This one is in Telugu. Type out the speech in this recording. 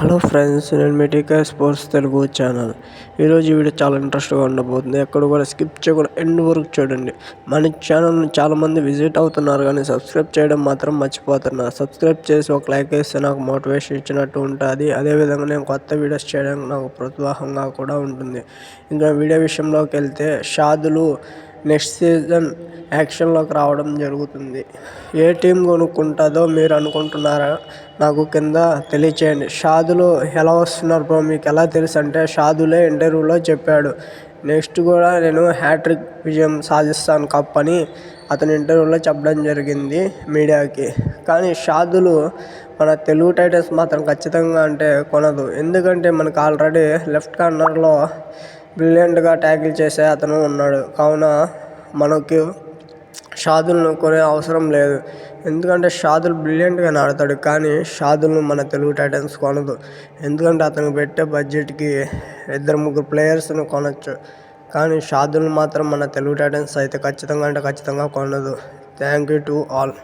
హలో ఫ్రెండ్స్ నేను మీ టీకే స్పోర్ట్స్ తెలుగు ఛానల్. ఈరోజు వీడియో చాలా ఇంట్రెస్ట్గా ఉండబోతుంది. ఎక్కడ కూడా స్కిప్ చేయకుండా ఎండ్ వరకు చూడండి. మన ఛానల్ని చాలామంది విజిట్ అవుతున్నారు కానీ సబ్స్క్రైబ్ చేయడం మాత్రం మర్చిపోతున్నారు. సబ్స్క్రైబ్ చేసి ఒక లైక్ వేస్తే నాకు మోటివేషన్ ఇచ్చినట్టు ఉంటుంది. అదేవిధంగా నేను కొత్త వీడియోస్ చేయడానికి నాకు ప్రోత్సాహంగా కూడా ఉంటుంది. ఇంకా వీడియో విషయంలోకి వెళ్తే షాదులు నెక్స్ట్ సీజన్ యాక్షన్లోకి రావడం జరుగుతుంది. ఏ టీం కొనుక్కుంటుందో మీరు అనుకుంటున్నారా? నాకు కింద తెలియచేయండి. షాదులు ఎలా వస్తున్నారు బ్రో? మీకు ఎలా తెలుసు? అంటే షాదులే ఇంటర్వ్యూలో చెప్పాడు. నెక్స్ట్ కూడా నేను హ్యాట్రిక్ విజయం సాధిస్తాను కప్ అని అతని ఇంటర్వ్యూలో చెప్పడం జరిగింది మీడియాకి. కానీ షాదులు మన తెలుగు టైటల్స్ మాత్రం ఖచ్చితంగా అంటే కొనదు. ఎందుకంటే మనకు ఆల్రెడీ లెఫ్ట్ కార్నర్లో బ్రిలియంట్గా ట్యాకిల్ చేసే అతను ఉన్నాడు. కావున మనకు షాదుల్ను కొనే అవసరం లేదు. ఎందుకంటే షాదుల్ బ్రిలియంట్గా ఆడతాడు. కానీ షాదుల్ను మన తెలుగు టైటన్స్ కొనదు. ఎందుకంటే అతను పెట్టే బడ్జెట్కి ఇద్దరు ముగ్గురు ప్లేయర్స్ని కొనచ్చు. కానీ షాదుల్ని మాత్రం మన తెలుగు టైటన్స్ అయితే ఖచ్చితంగా అంటే ఖచ్చితంగా కొనదు. Thank you to all.